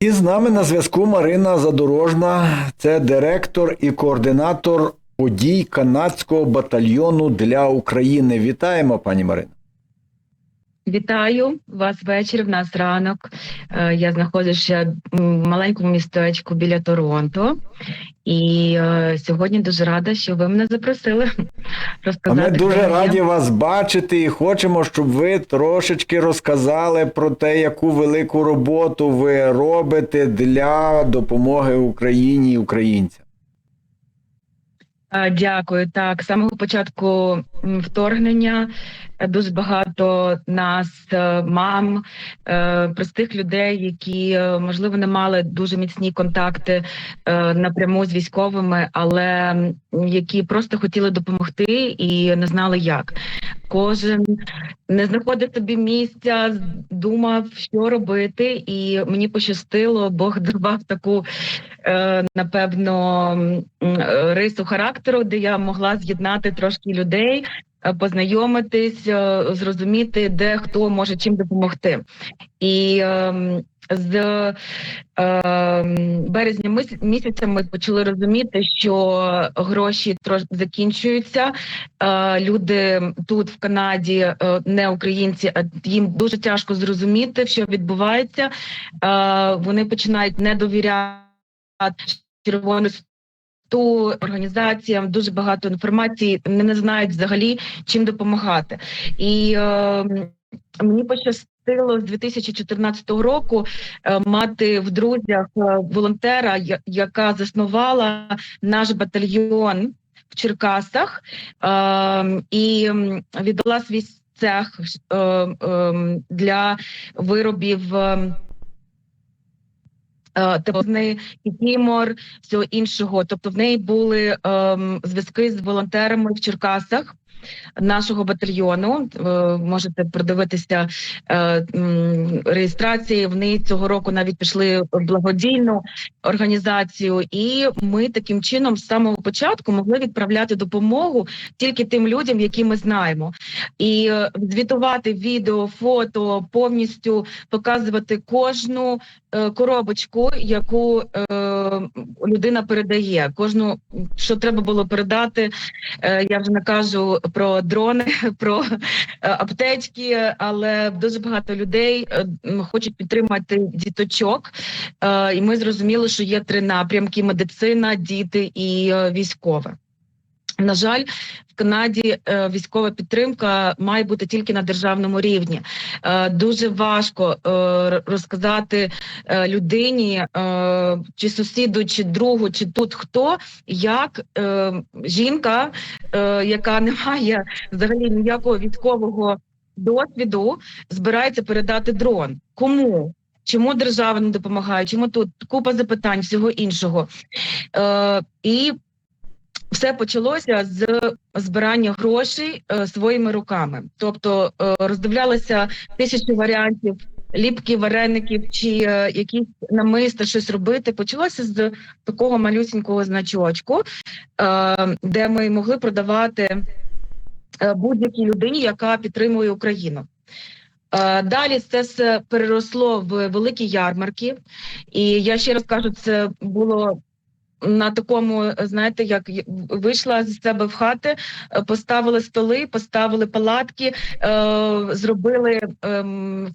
І з нами на зв'язку Марина Задорожна, це директор і координатор подій канадського батальйону для України. Вітаємо, пані Марина. Вітаю вас вечір. В нас ранок. Е, Я знаходжуся в маленькому містечку біля Торонто, і е, сьогодні дуже рада, що ви мене запросили. А ми дуже хто раді вас бачити і хочемо, щоб ви трошечки розказали про те, яку велику роботу ви робите для допомоги Україні і українцям. Дякую. Так, з самого початку вторгнення е, дуже багато нас, е, мам, е, простих людей, які можливо не мали дуже міцні контакти напряму з військовими, але які просто хотіли допомогти і не знали як. Кожен не знаходив собі місця, думав, що робити, і мені пощастило, Бог давав таку е, напевно е, рису характеру, де я могла з'єднати трошки людей, познайомитись, е, зрозуміти, де хто може чим допомогти. І ем, з ем, березня місяця ми почали розуміти, що гроші трош закінчуються. Е, Люди тут в Канаді, е, не українці, а їм дуже тяжко зрозуміти, що відбувається. Е, Вони починають не довіряти червону ту організаціям дуже багато інформації, не знають взагалі чим допомагати. І е, мені пощастило з 2014 року е, мати в друзях е, волонтера, яка заснувала наш батальйон в Черкасах е, і віддала свій цех е, е, для виробів. Е, е, і Тімор, всього іншого. Тобто в неї були ем, зв'язки з волонтерами в Черкасах нашого батальйону. Е, можете продивитися е, реєстрації. Вони цього року навіть пішли в благодійну організацію, і ми таким чином з самого початку могли відправляти допомогу тільки тим людям, які ми знаємо, і е, звітувати відео, фото повністю показувати кожну е, коробочку, яку е, людина передає. Кожну, що треба було передати. Е, я вже не кажу про дрони, про е, аптечки, але дуже багато людей е, хочуть підтримати діточок. І ми зрозуміли, що є три напрямки: медицина, діти і військове. На жаль, в Канаді е, військова підтримка має бути тільки на державному рівні. Е, дуже важко е, розказати людині, чи сусіду, чи другу, чи тут хто, як жінка, яка не має взагалі ніякого військового досвіду, збирається передати дрон. Кому? Чому держава не допомагає? Чому тут купа запитань, всього іншого? Е, і все почалося з збирання грошей е, своїми руками. Тобто е, роздивлялися тисячі варіантів ліпки, вареників чи е, якісь намиста, щось робити. Почалося з такого малюсінького значочку, е, де ми могли продавати е, будь-якій людині, яка підтримує Україну. Е, Далі це все переросло в великі ярмарки, і я ще раз кажу, це було на такому, знаєте, як вийшла з себе в хати, е, поставили столи, поставили палатки, е, зробили е,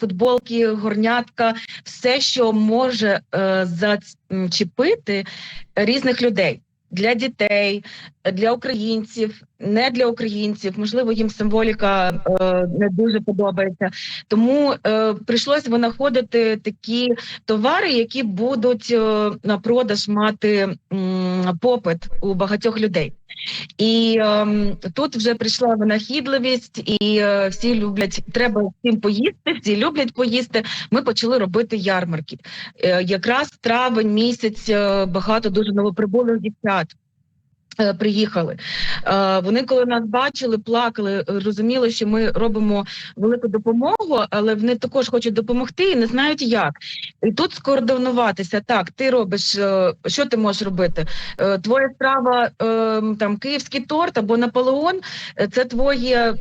футболки, горнятка, все, що може е, зачепити різних людей. Для дітей, для українців, не для українців, можливо, їм символіка е, не дуже подобається. Тому е, прийшлося винаходити такі товари, які будуть е, на продаж мати попит у багатьох людей. І ем, тут вже прийшла винахідливість, і е, всі люблять, треба всім поїсти, всі люблять поїсти. Ми почали робити ярмарки. Е, якраз травень місяць е, багато дуже новоприбулих дівчат. Е, Приїхали. Е, Вони, коли нас бачили, плакали, розуміли, що ми робимо велику допомогу, але вони також хочуть допомогти і не знають як. І тут скоординуватися. Так, ти робиш, е, що ти можеш робити? Твоя страва е, там київський торт або Наполеон, це твоє.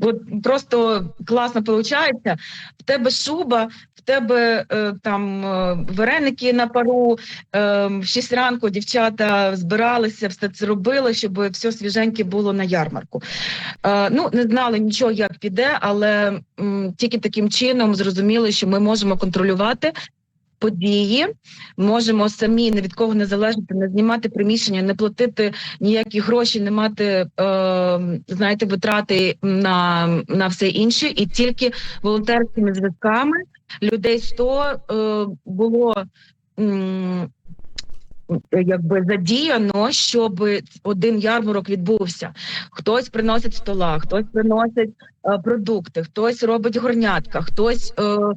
От просто класно виходить. В тебе шуба, тебе е, там е, вареники на пару, е, в 6 ранку дівчата збиралися, все це робили, щоб все свіженьке було на ярмарку. Ну, не знали нічого, як піде, але тільки таким чином зрозуміли, що ми можемо контролювати. Події можемо самі ні від кого не залежати, не знімати приміщення, не платити ніякі гроші, не мати е, знаєте, витрати на, на все інше, і тільки волонтерськими зв'язками людей 100 е, було якби задіяно, щоб один ярмарок відбувся. Хтось приносить стола, хтось приносить е, продукти, хтось робить горнятка, хтось. Е,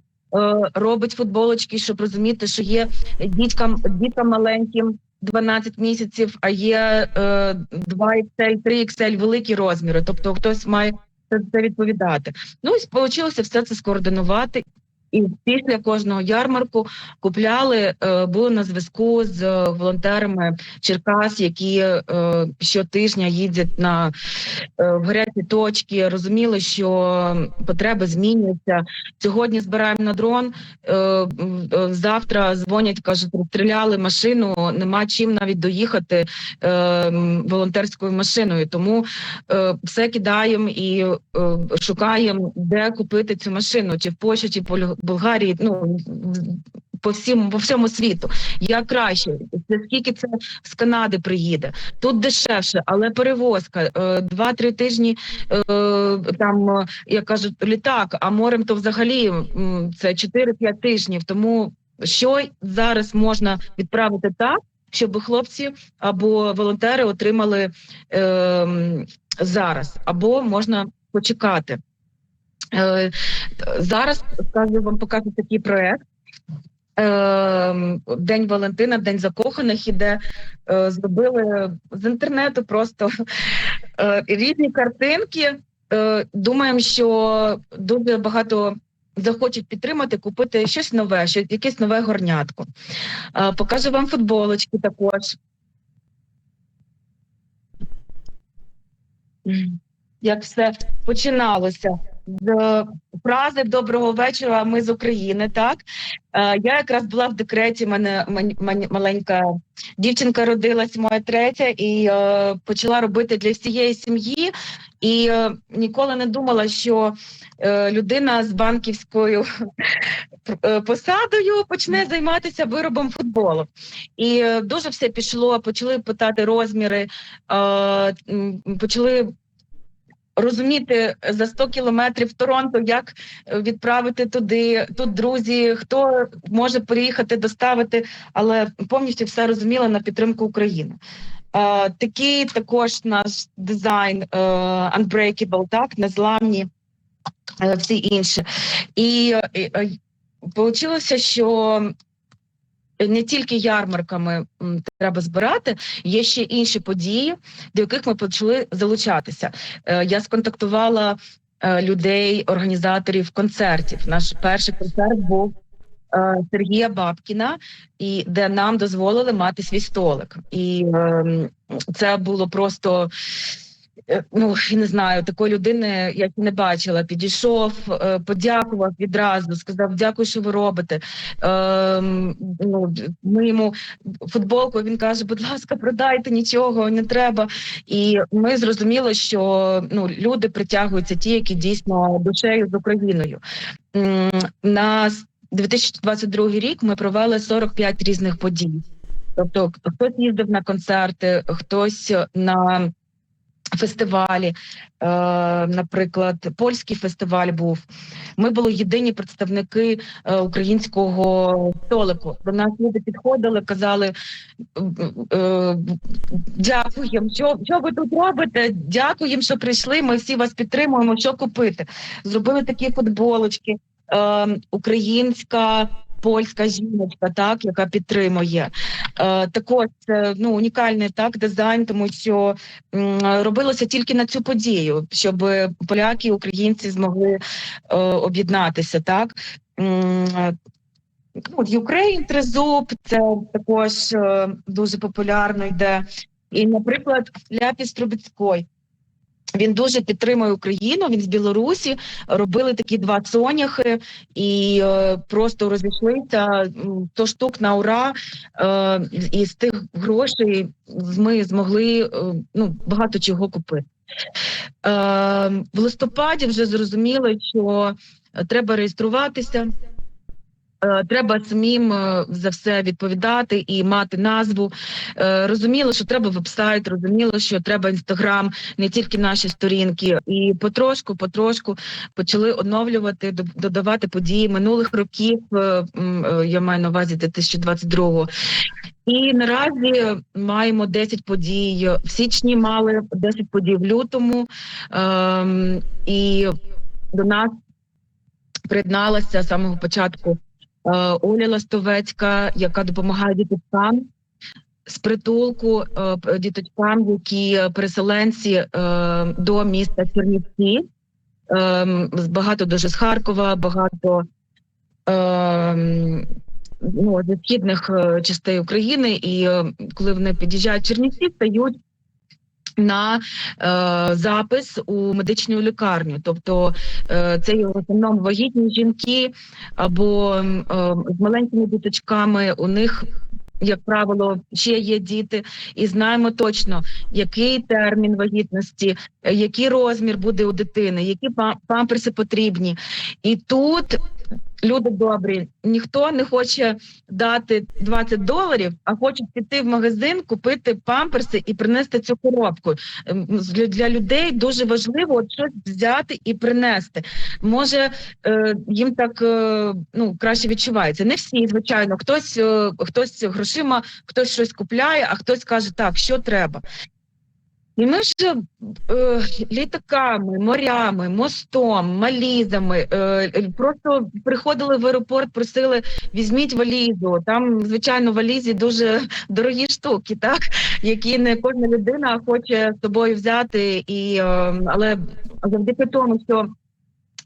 Робить футболочки, щоб розуміти, що є діткам, діткам маленьким 12 місяців, а є е, 2 XL, 3 XL великі розміри. Тобто хтось має це відповідати. Ну і вийшло все це скоординувати. І після кожного ярмарку купляли, е, були на зв'язку з е, волонтерами Черкас, які е, щотижня їздять на гарячі точки. Розуміли, що потреби змінюються. Сьогодні збираємо на дрон. Завтра дзвонять, кажуть, розстріляли машину. Нема чим навіть доїхати волонтерською машиною. Тому все кидаємо і шукаємо, де купити цю машину, чи в Польщі, чи в Болгарії. Ну по всім по всьому світу. Як краще, це скільки це з Канади приїде? Тут дешевше, але перевозка е, два-три тижні е, там, е, як кажуть, літак, а морем то взагалі це 4-5 тижнів. Тому що зараз можна відправити так, щоб хлопці або волонтери отримали е, зараз, або можна почекати. Е, зараз скажу вам покажу такий проект. Е, День Валентина, День закоханих іде. Е, зробили з інтернету просто різні картинки. Думаємо, що дуже багато захочуть підтримати, купити щось нове, щось, якесь нове горнятко. Покажу вам футболочки також. Як все починалося з фрази Доброго вечора. Ми з України. Так е, я якраз була в декреті. Мене маленька дівчинка родилась, моя третя, і е, почала робити для всієї сім'ї. І е, ніколи не думала, що людина з банківською посадою почне займатися виробом футболу. І дуже все пішло. Почали питати розміри, почали розуміти за 100 кілометрів Торонто, як е, відправити туди. Тут друзі, хто може приїхати, доставити, але повністю все розуміла на підтримку України. Е, такий також наш дизайн е, Unbreakable, так, незламні, е, всі інші. І вийшло, що не тільки ярмарками треба збирати, є ще інші події, до яких ми почали залучатися. Е, Я сконтактувала е, людей, організаторів концертів. Наш перший концерт був е, Сергія Бабкіна, і де нам дозволили мати свій столик. І ем, це було просто. Е, Ну, я не знаю, такої людини я не бачила. Підійшов, е, подякував відразу, сказав дякую, що ви робите. Ем, ну, ми йому футболку. Він каже: будь ласка, продайте нічого, не треба. І ми зрозуміли, що ну люди притягуються ті, які дійсно душею з Україною. На с- 2022 рік ми провели 45 різних подій. Тобто, хтось їздив на концерти, хтось на фестивалі, е, наприклад, польський фестиваль був. Ми були єдині представники е, українського столику. До нас люди підходили, казали е, дякуємо, що, що ви тут робите? Дякуємо, що прийшли. Ми всі вас підтримуємо. Що купити? Зробили такі футболочки. Українська. Польська жіночка, так яка підтримує е, також це ну унікальний так дизайн, тому що м, робилося тільки на цю подію, щоб поляки і українці змогли е, об'єднатися. Так е, ну, тризуб, це також е, дуже популярно йде. І, наприклад, Ляпіс Трубецькой. Він дуже підтримує Україну. Він з Білорусі робили такі два соняхи і е, просто розійшлися 100 штук на ура. Е, і з тих грошей ми змогли е, ну, багато чого купити. Е, в листопаді вже зрозуміло, що треба реєструватися. Е, Треба самим е, за все відповідати і мати назву. Е, Розуміло, що треба вебсайт, розуміло, що треба інстаграм, не тільки наші сторінки. І потрошку, потрошку почали оновлювати, до- додавати події минулих років. Я маю на увазі 2022 і наразі маємо 10 подій. В січні мали 10 подій в лютому. Ем, і до нас приєдналася з самого початку Оля Ластовецька, яка допомагає діточкам з притулку е, діточкам, які е, переселенці е, до міста Чернівці. Ем, багато дуже з Харкова, багато ем, ну, зі східних е, частей України, і е, коли вони під'їжджають Чернівці, стають на е, запис у медичну лікарню. Тобто е, це є в основному вагітні жінки або е, з маленькими діточками. У них як правило, ще є діти, і знаємо точно, який термін вагітності, е, який розмір буде у дитини, які пам- памперси потрібні. І тут люди добрі, ніхто не хоче дати 20 доларів, а хоче піти в магазин, купити памперси і принести цю коробку. Ем, Для, для людей дуже важливо от щось взяти і принести. Може, е, їм так е, ну краще відчувається. Не всі, звичайно, хтось, е, хтось грошима, хтось щось купляє, а хтось каже, так, що треба. І ми ж е, літаками, морями, мостом, малізами е, просто приходили в аеропорт, просили візьміть валізу. Там, звичайно, валізі дуже дорогі штуки, так які не кожна людина хоче з собою взяти. І, е, але завдяки тому, що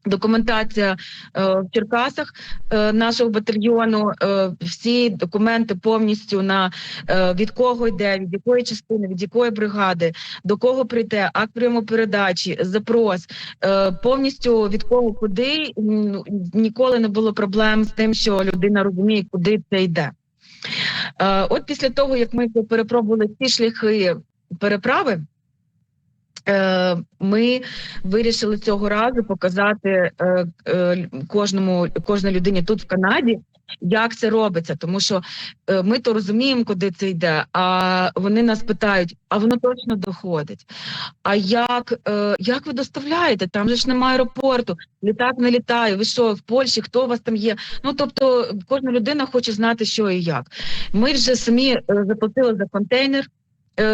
Документація е, в Черкасах е, нашого батальйону, е, всі документи повністю на від кого йде, від якої частини, від якої бригади, до кого прийде, акт прийому передачі, запрос, повністю від кого куди ніколи не було проблем з тим, що людина розуміє, куди це йде. От після того, як ми перепробували всі шляхи переправи. Е, Ми вирішили цього разу показати е, е, кожному кожній людині тут в Канаді, як це робиться, тому що е, ми то розуміємо, куди це йде. А вони нас питають: а воно точно доходить? А як, е, як ви доставляєте? Там же ж немає аеропорту, літак не літає. Ви що в Польщі? Хто у вас там є? Ну тобто, кожна людина хоче знати, що і як. Ми вже самі заплатили за контейнер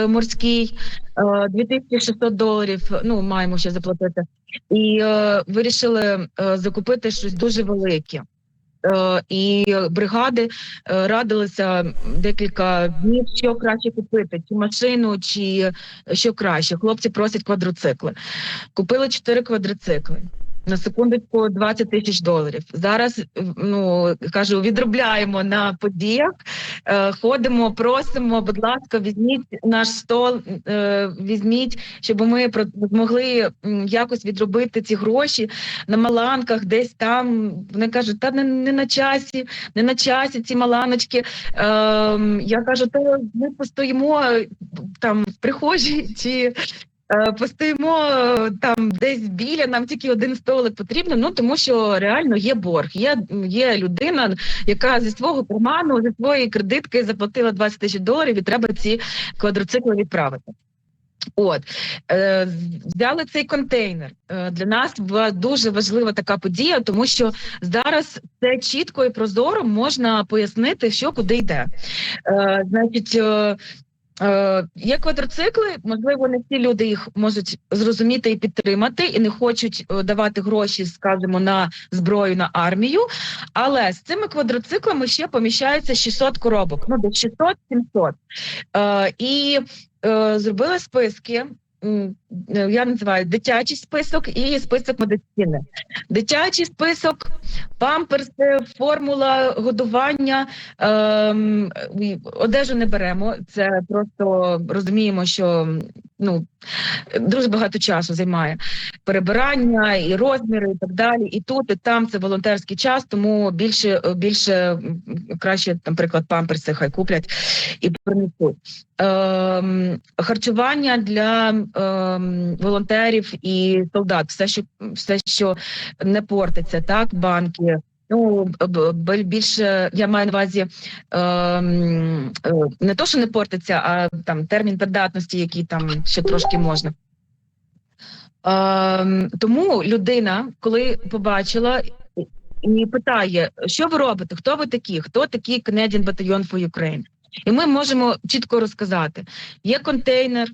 морський. Е, 2600 доларів. Ну маємо ще заплатити, і е, вирішили е, закупити щось дуже велике. Е, і бригади е, радилися декілька днів, що краще купити: чи машину, чи що краще. Хлопці просять квадроцикли. Купили чотири квадроцикли. На секундочку 20 тисяч доларів. Зараз ну кажу, відробляємо на подіях, е, ходимо, просимо, будь ласка, візьміть наш стол, е, візьміть, щоб ми змогли якось відробити ці гроші на маланках, десь там. Вони кажуть, та не, не на часі, не на часі ці маланочки. Е, я кажу, то ми постоїмо там в прихожій чи. Е, Постоїмо е, там десь біля, нам тільки один столик потрібно. Ну тому що реально є борг. Є, є людина, яка зі свого карману, зі своєї кредитки заплатила 20 тисяч доларів, і треба ці квадроцикли відправити. От е, взяли цей контейнер. Для нас була дуже важлива така подія, тому що зараз це чітко і прозоро можна пояснити, що куди йде. Значить. Є квадроцикли, можливо, не всі люди їх можуть зрозуміти і підтримати, і не хочуть е, давати гроші, скажімо, на зброю на армію. Але з цими квадроциклами ще поміщається 600 коробок. Ну, десь 600-700. Е, і е, зробили списки. Е, я називаю дитячий список і список медицини. Дитячий список, памперси, формула годування, ем, одежу не беремо. Це просто розуміємо, що ну дуже багато часу займає перебирання і розміри, і так далі. І тут, і там це волонтерський час, тому більше більше краще, наприклад, памперси хай куплять і принесуть. Ем, харчування для ем, волонтерів і солдат, все, що все, що не портиться, так, банки. Ну, більше я маю на увазі ем, е, не то, що не портиться, а там термін придатності, який там ще трошки можна. Ем, тому людина, коли побачила і питає, що ви робите, хто ви такі, хто такий Canadian Battalion for Ukraine? І ми можемо чітко розказати: є контейнер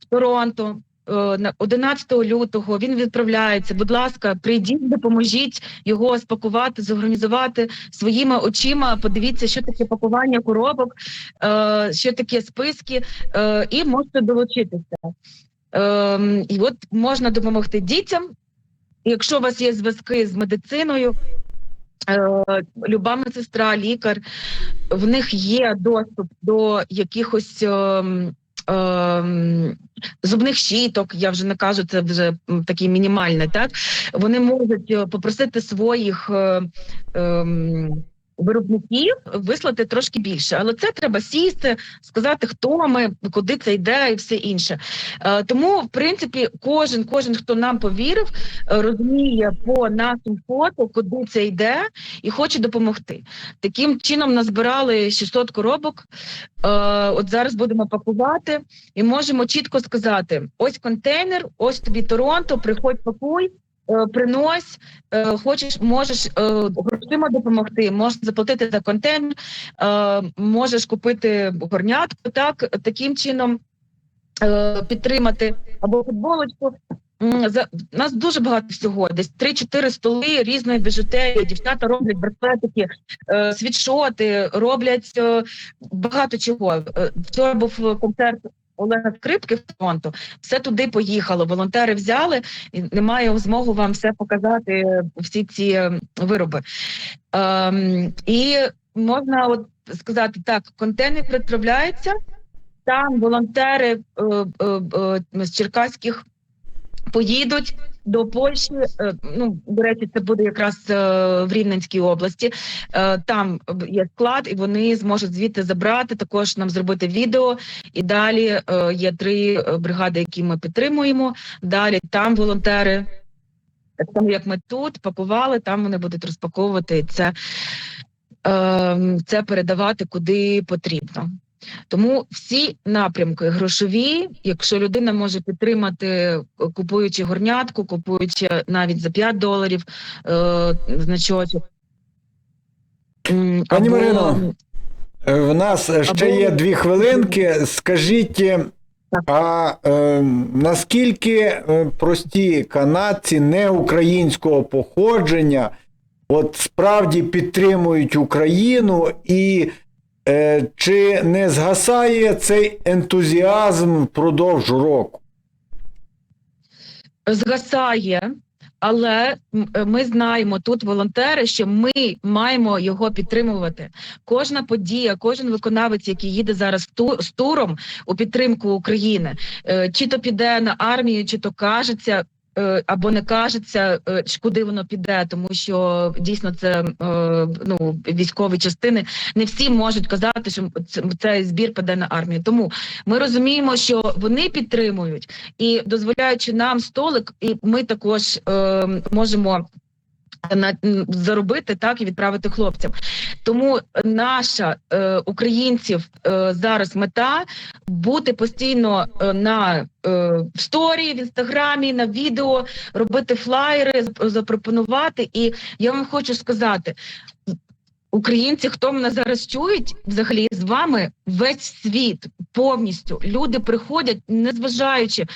в Торонто. Е, на 11 лютого він відправляється. Будь ласка, прийдіть, допоможіть його спакувати, зорганізувати своїми очима. Подивіться, що таке пакування коробок, е, що таке списки, е, і можете долучитися. Ем, і от можна допомогти дітям. Якщо у вас є зв'язки з медициною, е, люба медсестра, лікар, в них є доступ до якихось ем, зубних щіток, я вже не кажу, це вже такі мінімальне, так? Вони можуть е, попросити своїх. е, ем, Виробників вислати трошки більше, але це треба сісти, сказати, хто ми, куди це йде, і все інше. Е, Тому, в принципі, кожен, кожен, хто нам повірив, е, розуміє по нашим фото, куди це йде, і хоче допомогти. Таким чином назбирали 600 коробок. Е, От зараз будемо пакувати і можемо чітко сказати: ось контейнер, ось тобі Торонто, приходь, пакуй. Е, Принось, е, хочеш, можеш е, грошима допомогти, можеш заплатити за контейнер, е, можеш купити горнятку, так таким чином підтримати або футболочку. За нас дуже багато всього. Десь 3-4 столи різної біжутерії. Дівчата роблять браслетики, світшоти, роблять багато чого. Вчора був концерт Олега Скрипки фронту, Все туди поїхало. Волонтери взяли і немає змогу вам все показати. Всі ці е, вироби. Ем, і можна от сказати так: контейнер відправляється. Там волонтери е, е, е, з черкаських поїдуть до Польщі. Е, ну, до речі, це буде якраз е, в Рівненській області. Е, там є склад, і вони зможуть звідти забрати. Також нам зробити відео. І далі є три бригади, які ми підтримуємо. Далі там волонтери. Так само, як ми тут пакували, там вони будуть розпаковувати це, е, це передавати куди потрібно. Тому всі напрямки грошові, якщо людина може підтримати, е, купуючи горнятку, купуючи навіть за 5 доларів е, значочок. Пані або- Марино, Е, В нас е, ще Або- є дві хвилинки. Скажіть, а е, наскільки прості канадці не українського походження от справді підтримують Україну і чи не згасає цей ентузіазм впродовж року? згасає, але е, ми знаємо тут волонтери, що ми маємо його підтримувати. Кожна подія, кожен виконавець, який їде зараз з туром у підтримку України, е, чи то піде на армію, чи то кажеться. Е, Або не кажеться, е, куди воно піде, тому що дійсно це е, ну військові частини. Не всі можуть казати, що цей збір піде на армію. Тому ми розуміємо, що вони підтримують і дозволяючи нам столик, і ми також можемо на заробити так і відправити хлопцям. Тому наша е, українців е, зараз мета бути постійно е, на е, в сторі, в інстаграмі, на відео, робити флаєри, зап- запропонувати. І я вам хочу сказати. Українці, хто мене зараз чують, взагалі з вами весь світ повністю люди приходять, незважаючи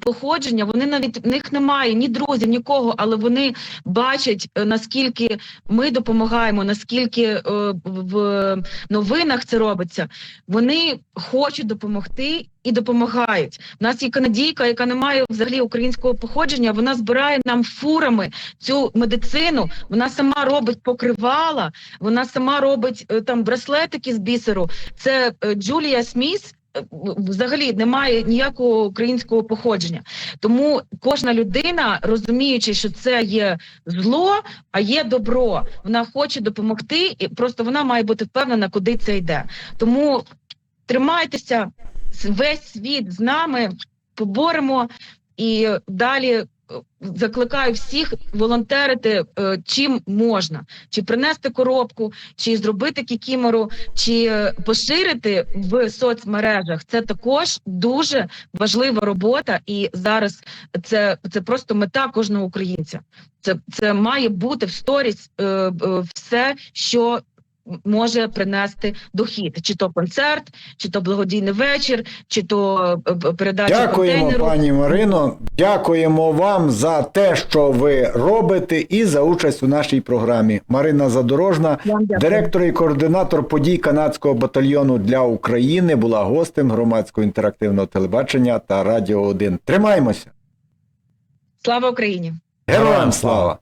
походження, вони навіть в них немає ні друзів, нікого, але вони бачать е, наскільки ми допомагаємо, наскільки е, в новинах це робиться. Вони хочуть допомогти і допомагають. У нас є канадійка, яка не має взагалі українського походження. Вона збирає нам фурами цю медицину. Вона сама робить покривала, вона сама робить е, там браслетики з бісеру. Це е, Джулія Сміс. е, Взагалі немає ніякого українського походження, тому кожна людина, розуміючи, що це є зло, а є добро, вона хоче допомогти, і просто вона має бути впевнена, куди це йде. Тому тримайтеся, весь світ з нами, поборемо і далі. Закликаю всіх волонтерити е, чим можна, чи принести коробку, чи зробити кікімору, чи е, поширити в соцмережах. Це також дуже важлива робота, і зараз це, це просто мета кожного українця. Це, це має бути в сторіс е, е, все, що може принести дохід, чи то концерт, чи то благодійний вечір, чи то е, передача Дякуємо, контейнеру. пані Марино. Дякуємо вам за те, що ви робите, і за участь у нашій програмі. Марина Задорожна, директор і координатор подій канадського батальйону для України, була гостем громадського інтерактивного телебачення та Радіо 1. Тримаймося! Слава Україні! Героям слава!